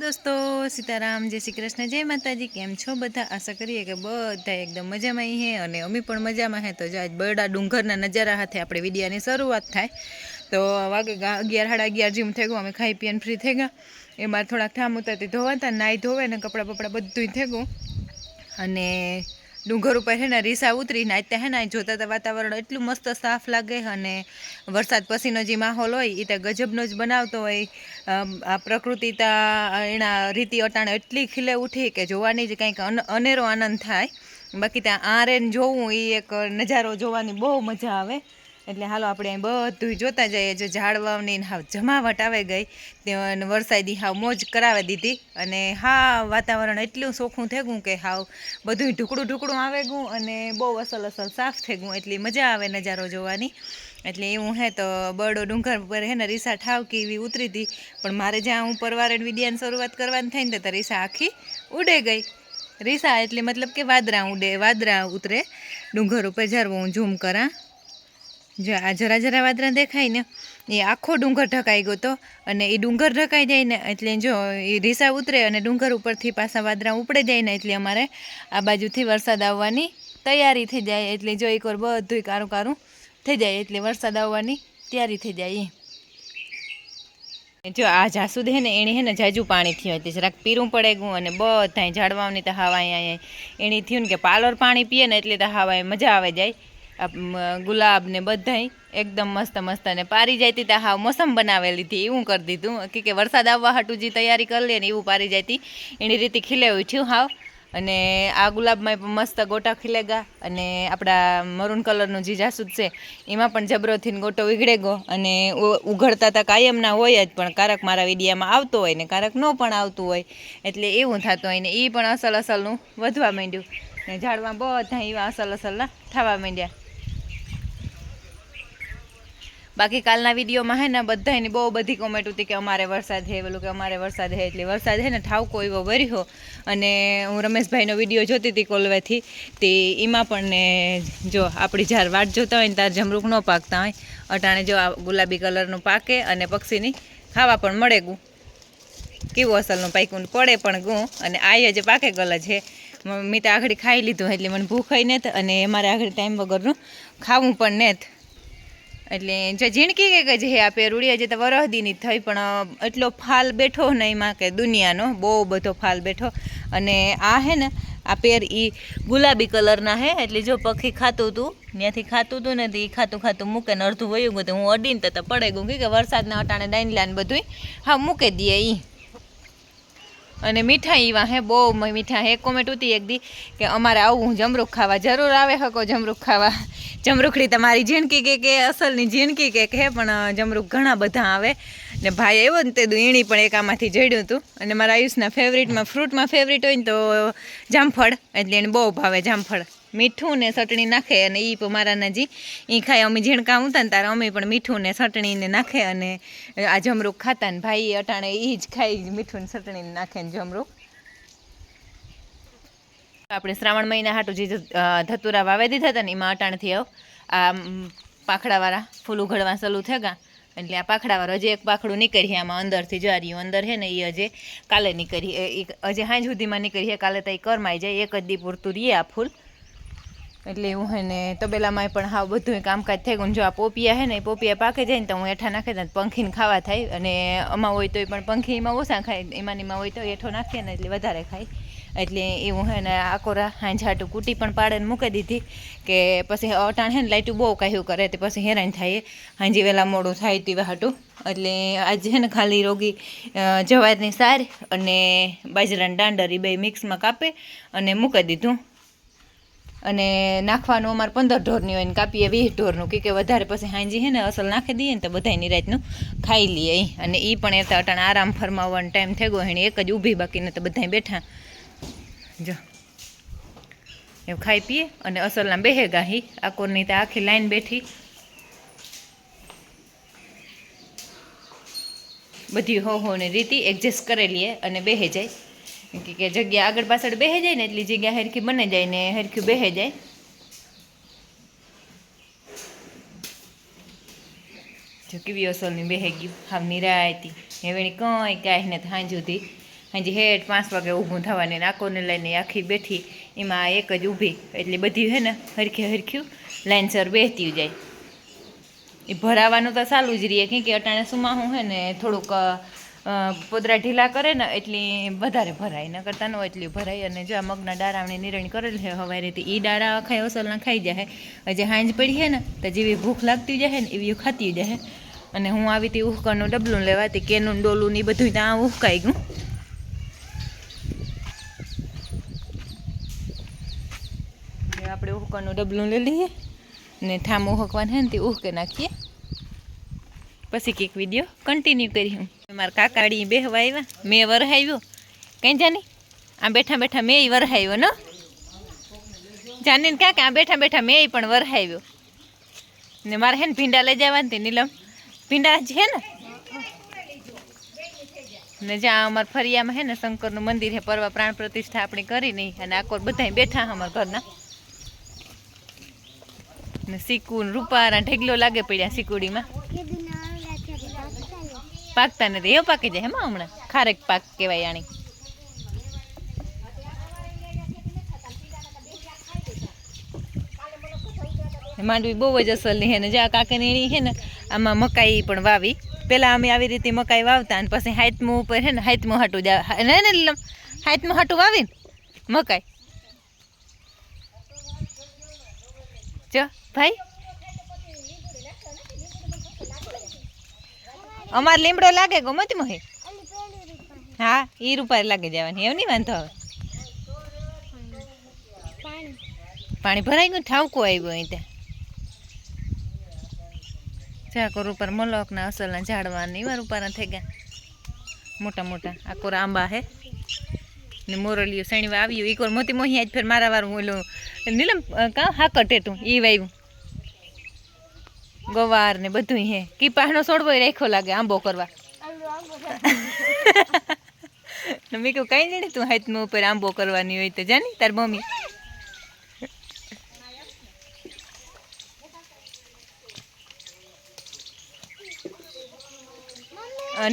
દોસ્તો, સીતારામ, જય શ્રી કૃષ્ણ, જય માતાજી, કેમ છો બધા? આશા કરીએ કે બધા એકદમ મજામાં હે અને અમે પણ મજામાં હે. તો જો આજ બરડા ડુંગરના નજારા સાથે આપણે વિડીયાની શરૂઆત થાય. તો વાગે અગિયાર, સાડા અગિયાર જેમ થઈ ગયું. અમે ખાઈ પીને ફ્રી થઈ ગયા. એમાં થોડાક ઠામ ઉતારતી ધોવાતા નાહી ધોવે ને કપડાં બપડા બધું થઈ ગયું. અને ડુંગર ઉપર છે ને રીસા ઉતરીને આજ ત્યાં હે ને જોતા હતા વાતાવરણ એટલું મસ્ત સાફ લાગે અને વરસાદ પછીનો જે માહોલ હોય એ ત્યાં ગજબનો જ બનાવતો હોય. આ પ્રકૃતિ તા એના રીતિ અટાણે એટલી ખીલે ઉઠી કે જોવાની જ કંઈક અનેરો આનંદ થાય. બાકી ત્યાં આરેન જોવું એ એક નજારો જોવાની બહુ મજા આવે. એટલે હાલો આપણે અહીં બધું જોતા જઈએ. જો ઝાડવાની ને હાવ જમાવટ આવે ગઈ. તે વરસાદી હાવ મોજ કરાવી દીધી. અને હા, વાતાવરણ એટલું ચોખ્ખું થઈ ગયું કે હાવ બધું ઢુકડું ઢુકડું આવે ગયું અને બહુ અસલ અસલ સાફ થઈ ગયું એટલી મજા આવે નજારો જોવાની. એટલે એવું હે તો બરડો ડુંગર પર હે ને રીસા ઠાવકી એવી ઉતરી હતી પણ મારે જ્યાં હું પરવારે વિદ્યાની શરૂઆત કરવાની થઈ ને તો રીસા આખી ઉડે ગઈ. રીસા એટલે મતલબ કે વાદરા ઉડે, વાદરા ઉતરે. ડુંગર ઉપર જ્યારે હું ઝૂમ કરા. જો આ જરા જરા વાદરા દેખાય ને, એ આખો ડુંગર ઢકાઈ ગયો તો. અને એ ડુંગર ઢકાઈ જાય ને એટલે જો એ રીસા ઉતરે અને ડુંગર ઉપરથી પાછા વાદરા ઉપડે જાય ને એટલે અમારે આ બાજુથી વરસાદ આવવાની તૈયારી થઈ જાય. એટલે જો એકવાર બધુંય કારું કારું થઈ જાય એટલે વરસાદ આવવાની તૈયારી થઈ જાય જો આ જાસૂદ હે ને, એણે હે ને જાજુ પાણી થયું હતી જરાક પીરું પડે ગયું અને બધા ઝાડવાની તો હાવા અહીંયા એણે થયું ને કે પાલર પાણી પીએ ને એટલે તો હાવા મજા આવે જાય. ગુલાબ ને બધાય એકદમ મસ્ત મસ્ત અને પારી જાયતી ત્યાં હાવ મોસમ બનાવેલી હતી એવું કરી દીધું. કે કે વરસાદ આવવા હાટું જે તૈયારી કરી લે ને એવું પારી જાયતી એની રીતે ખીલે ઉઠ્યું હાવ. અને આ ગુલાબમાં મસ્ત ગોટા ખીલેગા અને આપણા મરૂન કલરનું જે જાસૂદ છે, એમાં પણ જબરોથી ગોટો ઉઘડે ગયો અને ઉઘડતા તા કાયમના હોય જ, પણ કારક મારા વિડીયામાં આવતો હોય ને કારક ન પણ આવતું હોય. એટલે એવું થતું હોય ને એ પણ અસલ અસલનું વધવા માંડ્યું. ને ઝાડમાં બધા એવા અસલ અસલના થવા માંડ્યા. બાકી કાલના વિડીયોમાં હે ને બધાની બહુ બધી કોમેન્ટ હતી કે અમારે વરસાદ હે પેલું કે અમારે વરસાદ હે એટલે વરસાદ હે ને ઠાવકો એવો વર્યો. અને હું રમેશભાઈનો વીડિયો જોતી હતી કોલવેથી, તે એમાં પણ ને જો આપણી જ્યારે વાટ જોતા હોય ને ત્યારે જમરૂક ન પાકતા હોય, અટાણે જો આ ગુલાબી કલરનું પાકે અને પક્ષીની ખાવા પણ મળે ગું. કેવું અસલનું પાક્યું પડે પણ ગું. અને આય જે પાકે ગલ છે મેં તો આગળ ખાઈ લીધું એટલે મને ભૂખ હોય ને અને મારે આગળ ટાઈમ વગરનું ખાવું પણ ને એટલે જે ઝીણકી કે જે આ પેરુડી, હજી તો વરહદીની થઈ, પણ એટલો ફાલ બેઠો ને એમાં કે દુનિયાનો. બહુ બધો ફાલ બેઠો. અને આ હે ને, આ પેર એ ગુલાબી કલરના હે, એટલે જો પક્ષી ખાતું હતું ત્યાંથી ખાતું હતું ને એ ખાતું ખાતું મૂકે ને અડધું વયું ગયું હું અડીને તો પડે ગયું. કે વરસાદના અટાણે ડાઈનલા ને બધું હા, મૂકે દઈએ ઈ. અને મીઠાઈ એવા હે, બહુ મીઠા હે. કોમેન્ટ હતી એક દી, કે અમારે આવું જમરૂખ ખાવા જરૂર આવે હકો જમરૂખ ખાવા. જમરૂખડી તમારી જીણકી કે કે, અસલની જીણકી કે હે, પણ જમરૂખ ઘણા બધા આવે. ને ભાઈ આવ્યો ને તે એણી પણ એક આમાંથી જડ્યું હતું અને મારા આયુષના ફેવરિટમાં ફ્રૂટમાં ફેવરિટ હોય ને તો, જામફળ. એટલે એને બહુ ભાવે જામફળ. મીઠું ને ચટણી નાખે અને એ મારા નજી એ ખાય. અમે ઝીણકા ઉતા ને તારે, અમે પણ મીઠું ને ચટણી ને નાખે અને આ જમરૂખ ખાતા ને ભાઈ અટાણે એ જ ખાઈ મીઠું ને ચટણી ને નાખે ને જમરૂખ આપણે શ્રાવણ મહિના હાટું જે ધતુરા વાવે દીધા હતા ને એમાં અટાણથી આવ. આ પાખડાવાળા ફૂલ ઉઘડવા સલું થયા એટલે આ પાખડાવાળો હજી એક પાખડું નીકળી આમાં અંદરથી જાર્યું અંદર છે ને એ હજે કાલે નીકળી, એ સાંજ હાંજ સુધીમાં નીકળીએ કાલે તો એ કરમાઈ જાય, એક જ દી પૂરતું રહીએ આ ફૂલ. એટલે એવું હે ને તબેલામાં પણ હાવ બધું કામકાજ થઈ ગયું જો આ પોપિયા હે ને એ પોપિયા પાકે જાય ને તો હું હેઠા નાખે ને પંખીને ખાવા થાય. અને આમાં હોય તોય પણ પંખી એમાં ઓછા ખાય એમાં એમાં હોય તો એઠો નાખીએ ને એટલે વધારે ખાય. એટલે એવું હે ને આકોરા હાંઝાટું કૂટી પણ પાડે ને મૂકી દીધી કે પછી અટાણ હે ને લાઇટું બહુ કાહ્યું કરે તે પછી હેરાન થાય હાંજી વહેલા મોડું થાય તેવા હાટું એટલે આજે છે ને ખાલી રોગી જવારની સાર અને બાજરાની એ બે મિક્સમાં કાપે અને મૂકી દીધું. અને નાખવાનું અમારે પંદર ઢોરની હોય ને કાપીએ વીસ ઢોરનું, કે વધારે પછી હાંજી હે ને અસલ નાખી દઈએ ને તો બધાય રાતનું ખાઈ લઈએ. અને એ પણ એ તો અટાણે આરામ ફરમાવવાનો ટાઈમ થઈ ગયો એને એક જ ઊભી બાકીને તો બધાય બેઠા. જો. એવું ખાઈ પીએ અને અસલના બેહે ગાહી આકોરની તો આખી લાઈન બેઠી. બધી હો હો ને રીતિ એડજસ્ટ કરેલી અને બેહે જાય. કે જગ્યા આગળ પાછળ બેહે જાય ને એટલી જગ્યા હરખી બને જાય ને હરખી બેહે જાય. જો કેવી અસલની બેહે ગયું હાવ નિરાયતી હવે કંઈ કાંઈ ને સાંજ સુધી હજી હેઠ પાંચ વાગે ઊભું થવાની ને લઈને આખી બેઠી, એમાં એક જ ઊભી. એટલે બધી હે ને હરખે હરખ્યું લાઇનસર બેહતી જાય. એ ભરાવાનું તો ચાલુ જ રહીએ કે અટાણે સુમાહું હે ને થોડુંક પોદરા ઢીલા કરે ને એટલી વધારે ભરાય. ન કરતા ન હોય એટલી ભરાય અને જો આ મગના ડારાવણી નિરણ કરેલ છે હવાઈ રીતે એ ડાળા ખાઈ ઓસલના ખાઈ જાય જે હાંજ પડી છે ને, તો જેવી ભૂખ લાગતી જાય ને એવી ખાતી જાય અને હું આવી હતી ઉહકાનું ડબલું લેવાતી કેનું ડોલું ને બધું ત્યાં ઉહકાઈ ગયું. આપણે ઉહકાનું ડબલું લઈ લઈએ ને ઠામ ઉહકવાનું હે ને તે ઉહકે નાખીએ. પછી કંઈક વીડિયો કન્ટિન્યુ કરી હું. મારા કાકાડી બેહવા આવ્યા. મેં વરહાવ્યો. કંઈ જાની? આ બેઠા બેઠા મેં વરહાવ્યો, ન? જાનીને ક્યાંક આ બેઠા બેઠા મેં પણ વરહાવ્યો. ને મારે હે ને ભીંડા લઈ જવાની હતી નીલમ. ભીંડા છે ને? ને જ્યાં અમારે ફરિયામાં હે ને શંકરનું મંદિર હે, પરવા પ્રાણ પ્રતિષ્ઠા આપણે કરી નહીં. અને આકોર બધા બેઠા અમારા ઘરના. ને સિક્કુ રૂપારા ઢેગલો લાગે પડ્યા સિકુડીમાં પાકતા નથી. એવો પાકી જાય હેમાં હમણાં? ખારેક પાક કહેવાય આણી માંડવી બહુ જ અસલની હે ને. જે આ કાકાની હે ને, આમાં મકાઈ પણ વાવી. પહેલાં અમે આવી રીતે મકાઈ વાવતા અને પછી હાથમું ઉપર હે ને હાથમું હાટું ને ને હાથમું હાટું વાવી મકાઈ. જો ભાઈ? અમાર લીમડો લાગે ગમતી મોહે હા ઈ રૂપારે લાગે જવાની. એમ નહીં વાંધો હવે પાણી. ભરાઈ ગયું ઠાવકો આવ્યો અહીં ત્યાં. ચાકોર ઉપર મલોકના અસલના ઝાડવા ને એવા રૂપારા થઈ ગયા. મોટા મોટા. આકોર આંબા હે. ને મોરલીઓ શણીવા આવ્યું. ઈ કોર મોતી મોહી આજ ફેર મારા વારું ઓલું નીલમ કા હાકર ટેટું? ઈ વાવ્યું ગવાર ને બધું હે. કી પાહનો છોડવો રાખ્યો લાગે, આંબો કરવા. મેં કહ્યું કઈ નહીં તું હાથમાં ઉપર આંબો કરવાની હોય તો જાની, તાર મમ્મી.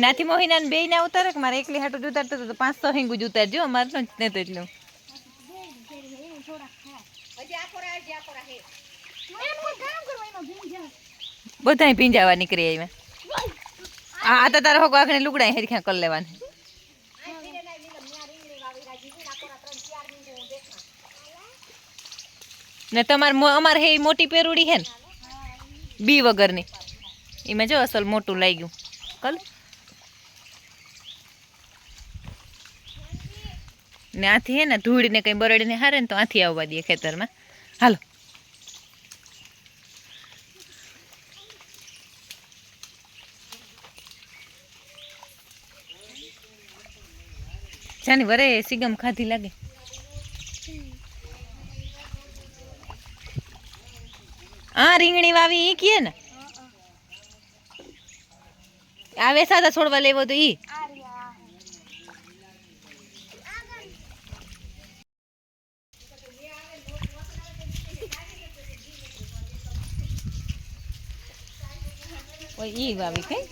નાથી મોહિના બે ના ઉતારે કે મારે એકલી હાટું જ ઉતારતો તો પાંચસો હિંગું જ ઉતારજો અમારે તો નહીં તો એટલું. બધાય ભીંજાવા નીકળી આવ્યા આ તો તારા હોક આખને લુગડા હેરખ્યા કરી લેવાની. ને તમારે અમારે હે મોટી પેરુડી હે ને? બી વગરની. એમાં જો અસલ મોટું લાગ્યું. કલ. ને આથી હે ને ધૂળીને કંઈ બરડીને હારે ને તો આથી આવવા દે ખેતરમાં. હાલો. જાની વરે સિગમ ખાધી લાગે. આ રીંગણી વાવી ઈ કીએ ને? આવે સાદા છોડવા લેવો તો ઈ. ઈ વાવી કઈ?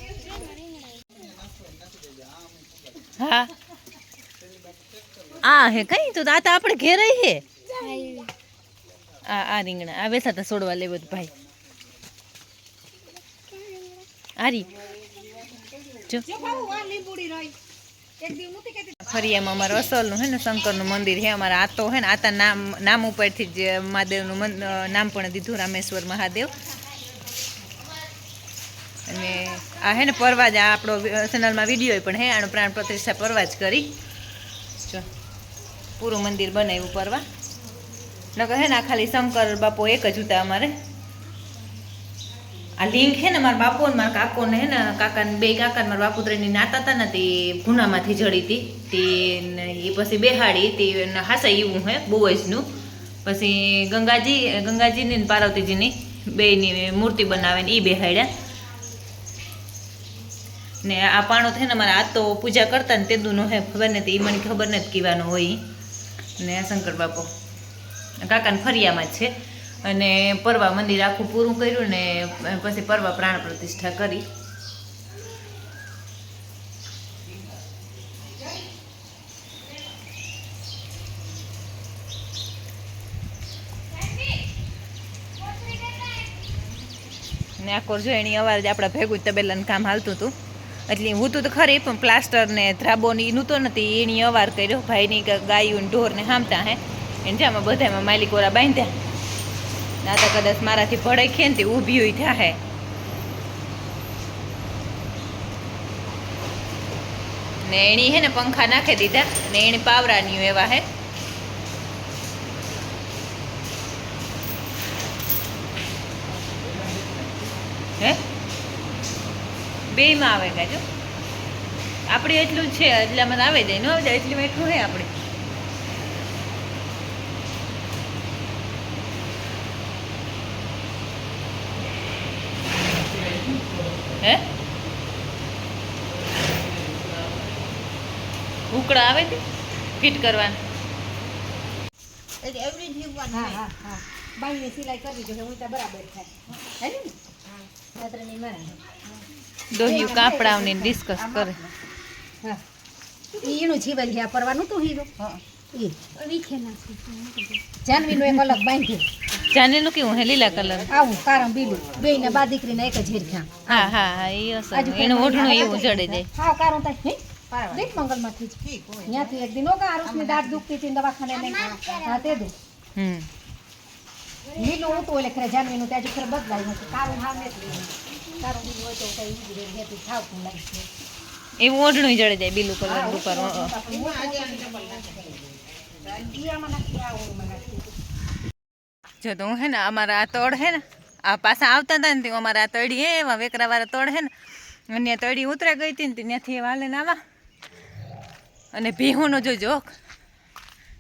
હા. આ હે કઈ? તો આ તો આપણે ઘેર હે? આ આ રીંગણા. આ વેસાતા છોડવા લેવો ભાઈ. આરી. જો. અમારે અમારું અસલનું હે ને શંકરનું મંદિર હે. અમારા આતો તો હે ને આતા નામ નામ ઉપરથી જ મહાદેવનું નામ પણ દીધું રામેશ્વર મહાદેવ. અને આ હે ને પરવાજ આ આપણો ચેનલમાં વીડિયો પણ હે આનો પ્રાણ પ્રતિષ્ઠા પરવાજ કરી. પૂરું મંદિર બનાવ્યું પરવા નકર હે ને ખાલી શંકર બાપો એક જ હતા અમારે. આ લિંક છે ને મારા બાપુ ને મારા કાકો ને હે ને, કાકાને બે કાકાને મારા બાપુત્રીની નાતા હતા ને, તે ગુનામાંથી જડી હતી. તે એ પછી બેહાડી તે હાસા એવું હે બોયઝનું પછી ગંગાજી, ગંગાજીની ને પાર્વતીજીની બેયની મૂર્તિ બનાવે ને એ બેહાડ્યા. ને આ પાણો થઈને મારા આ તો પૂજા કરતા ને તેદુનો હે, ખબર નથી એ મને ખબર નથી કહેવાનું હોય. ને શંકર બાપુ. કાકાને ફરિયામાં જ છે અને પરવા મંદિર આખું પૂરું કર્યું ને પછી પરવા પ્રાણ પ્રતિષ્ઠા કરી. ને આ કોરજો એની અવાજ આપણા ભેગું તબેલાનું કામ હાલતું હતું. એટલે હું તો ખરી, પણ પ્લાસ્ટર ને ધ્રાબો ને તો નથી, એની અવાર કર્યો, ભાઈની ગાયું ને ઢોર ને હામતા, હે? એને જામાં બધામાં માલિકોરા બાંધ્યા. તો કદાચ મારાથી ભળે ખે ને તે ઊભી હોય થાહે ને એની હે ને, પંખા નાખી દીધા, ને એની પાવરાની એવા, હે? બેયમાં આવે કાજો આપણે એટલું જ છે એટલામાં આવે જાય. ન આવે જાય એટલું એટલું હે આપણે. હે? ઉકળા આવે તે ફિટ કરવાનું. એટલે એવડી જ હા હા હા. બાંધીને સિલાઈ કરવી જોઈએ હું બરાબર થાય. હે. ને? રાત્રની મારા દોહિયું કાપડાઓની ડિસ્કસ કરે. હા એનું જીવન જ્યાં પરવાનું તું હીરો. હા. ઈ. જાનવીનું એક અલગ બાંધ્યું. જાનવીનું કેવું હે? લીલા કલર. આવું કારમ બીલું. બે ને બા દીકરીને એક જ હેરખા. હા હા હા એ અસર. એનું ઓઢણું એવું જડે જાય. હા કારું થાય હે? પારવા. દેખ મંગલમાંથી જ. ત્યાંથી એક દિન ઓગા આરુષની દાંત દુખતી હતી દવાખાને લઈ હા તે દુ. હમ. લીલું ઊંટું એટલે ખરે જાનવીનું ત્યાં ખરે બદલાય નથી. કારું હાવ નથી એવું ઓઢણું જડે જાય બીલું કલર ઉપર જો તો હું હે ને અમારા આ તળ હે ને આ પાછા આવતા હતા ને તે અમારા આ તળી હે એવા વેકરા વાળા તળ હે ને. અને તળી ઉતરે ગઈ હતી ને ત્યાંથી વાલે ને આવા. અને ભીહુંનો જો જોક.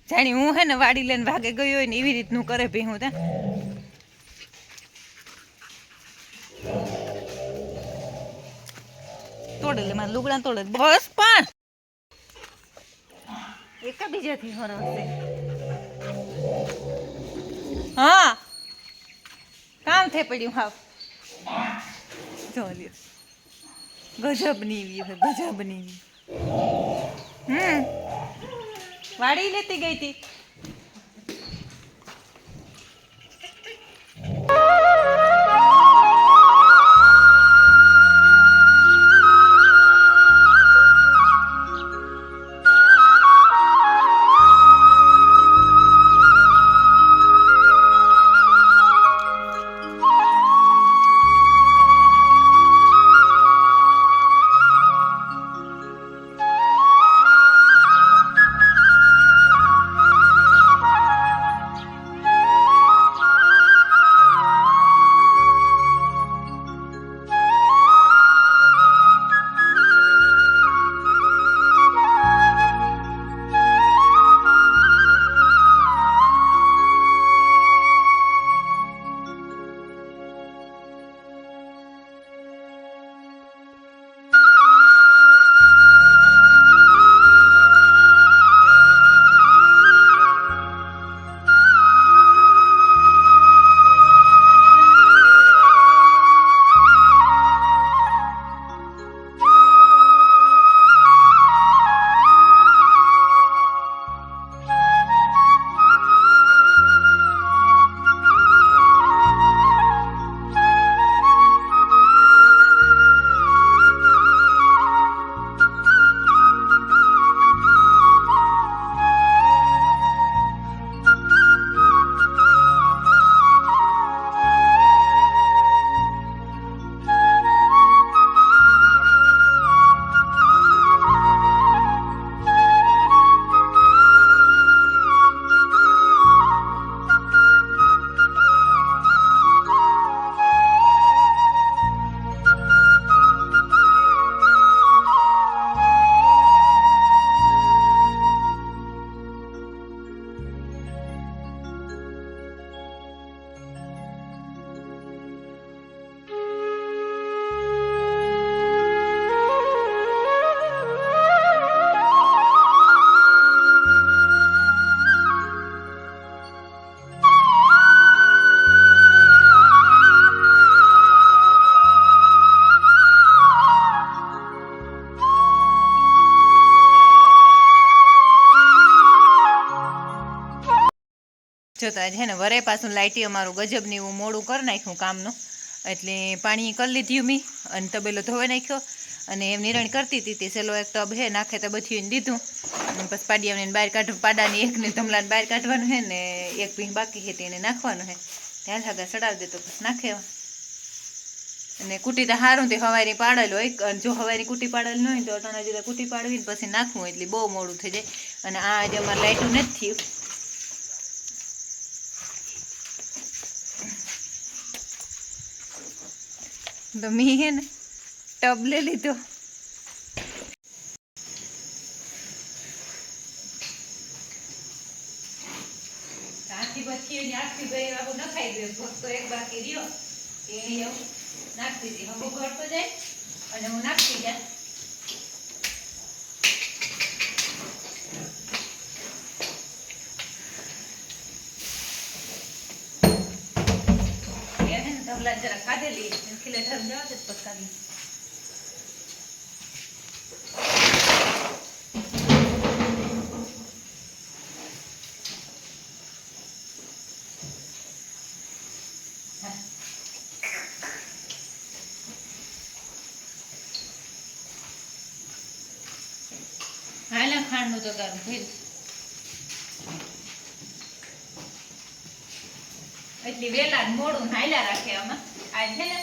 જાણી હું હે ને વાડી લઈને ભાગે ગયો હોય ને એવી રીતનું કરે ભીહું ત્યાં. તોડે લે મારા લુગડા તોડે બસ પણ! એકા બીજાથી હરવશે હા. કામ થઈ પડ્યું હાવ. જો લ્યો. ગજબની છે ગજબની એવી હમ. વાડી લેતી ગઈ હતી જોતા છે ને વરે પાછું લાઇટી અમારું ગજબની હું મોડું કરી નાખ્યું કામનું. એટલે પાણી કરી લીધું મેં અને તબેલો ધોઈ નાખ્યો અને એમ નિરણ કરતી હતી તે સેલો એક ટબ હે નાખે તો બધું દીધું. પછી પાડિયાને બહાર કાઢવું, પાડાની એકને ધમલાને બહાર કાઢવાનું હે ને એક પીંગ બાકી છે તેને નાખવાનું છે ત્યાં હાગા ચડાવી દેતો પછી નાખે અને કુટી તો સારું તે હવારી પાડેલ હોય અને જો હવારી કુટી પાડેલ ન હોય તો અટાણા જુદા કુટી પાડવી પછી નાખવું એટલે બહુ મોડું થઈ જાય. અને આ આજે અમારે લાઇટું નથી થયું. તો મેં હે ને ટબ લઈ લીધો. આખી બધી ને આખી ભાઈ આખું નખાઈ ગયું ફક્ત એક બાકી રહ્યો. એ નાખતી હતી. ઘર તો જાય અને હું નાખતી જાય એ ધવલા જરા કાઢેલી ખીલે ધમ જવા દે પછી કાઢી ખાંડનું તો તારું ભેજ એટલી વેલા મોડું નાયલા રાખે આમાં. આજ છે ને,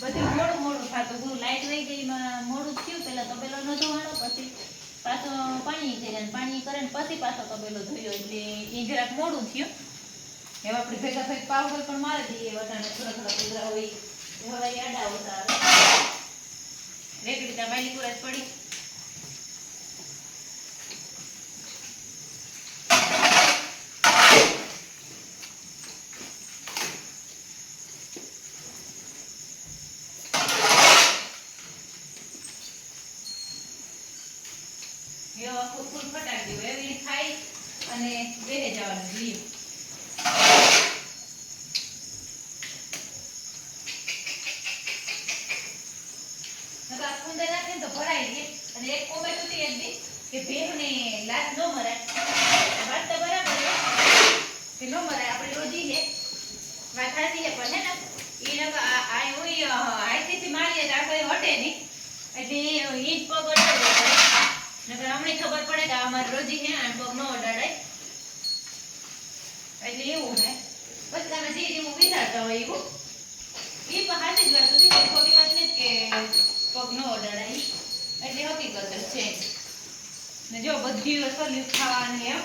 બધું મોડું મોડું થતું હું લાઈટ વહી ગઈ મોડું થયું. પેલા તબેલો ન ધોવાનો, પછી પાછો પાણી કર્યા પાણી કરે ને પછી પાછો તબેલો ધોયો. એટલે એ જરાક મોડું થયું. હવે આપણે ભેગા ભેગ પાવડર પણ મારી દઈએ. બધાને થોડા થોડા કુદરા હોય હવે આડા આવતા. આવે રેકડી ત્યાં માયલી જ પડી એવો આખો ફૂલ ફટાકી દેવો એવી ખાઈ અને બેહે જવાનું લીમ નકર આ કુંડા નાખે ને તો ભરાઈ જાય અને એક કોમેન્ટ હતી એક દી ભેહને લાત ન મરાય. વાત તો બરાબર કે ન મરાય. આપણે રોજી હે વાત સાચી હે પણ ને, ઈ નકર આ હોય આઈથી મારીએ તો આ કોઈ હટે નહીં. એટલે ઈ જ પગ અડાડવો પડે નકર હમણાં ખબર પડે કે આ અમારે રોજી હે આ પગ ન અડાડાય. એટલે એવું હે પછી તમે જે જેવું વિચારતા હોય એવું, ઈ પણ સાચી જ વાત હતી ખોટી વાત નથી કે પગ ન અડાડાય. એટલે હકીકત છે. ને જો બધી વસ્તુ ખાવાની એમ.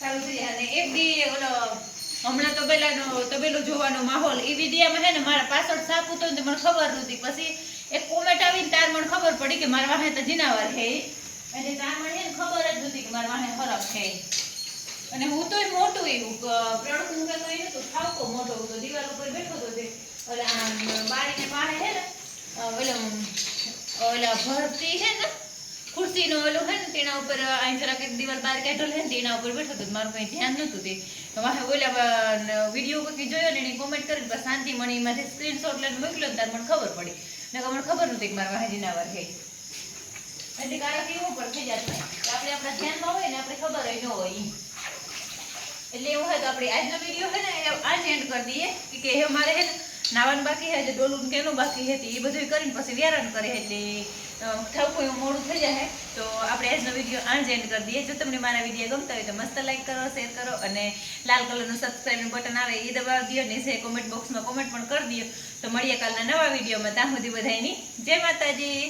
ચાલુ થઈ જાય. અને એક દી ઓલો હમણાં તબેલાનો, તબેલો જોવાનો માહોલ એ વિડીયામાં હે ને મારા પાછળ સાપ હતો ને મને ખબર નહોતી. પછી એક કોમેન્ટ આવીને તાર મને ખબર પડી કે મારા વાહે તો જીનાવર છે. એટલે તાર મને હે ને ખબર જ નહોતી કે મારા વાહે ફરક છે અને હું તોય મોટું એવું પ્રડુક મુકે તો એને તો ઠાવકો મોટો હતો દિવાલ ઉપર બેઠો હતો તે, ઓલા બારીને પાસે હે ને ઓલો, ઓલા ભરતી છે ને ખુરશીનો ઓલું હે ને તેના ઉપર જરાક એક દિવાલ બહાર કાઢેલ હે ને તેના ઉપર બેઠો હતો મારું કઈ ધ્યાન નહોતું તે. ઓલા વીડિયો પછી જોયો ને એની કોમેન્ટ કરી પછી શાંતિ મણીમાંથી સ્ક્રીનશોટ લઈને મોકલ્યો ને તાર મને ખબર પડી. ને મને ખબર નહોતી કે મારા વાહે જીનાવર છે એટલે કારણ કે એવું પણ થઈ જતું આપણે આપણા ધ્યાનમાં હોય ને આપણે ખબર હોય ન હોય એટલે એવું હોય તો આપણે આજનો વીડિયો છે ને આજ એન્ડ કરી દઈએ. કે હે મારે હે નાવાનું બાકી છે જે ડોલું કેનું બાકી હતી એ બધું કરીને પછી વ્યારણ કરે એટલે ઠાવકું એવું મોડું થઈ જાય, તો આપણે આજનો વીડિયો આજ એન્ડ કરી દઈએ. જો તમને મારા વીડિયો ગમતા હોય તો મસ્ત લાઈક કરો શેર કરો અને લાલ કલરનું સબસ્ક્રાઈબનું બટન આવે એ દબાવી દો ને જે કોમેન્ટ બોક્સમાં કોમેન્ટ પણ કરી દો, તો મળીએ કાલના નવા વિડીયોમાં ત્યાં સુધી બધાની જય માતાજી.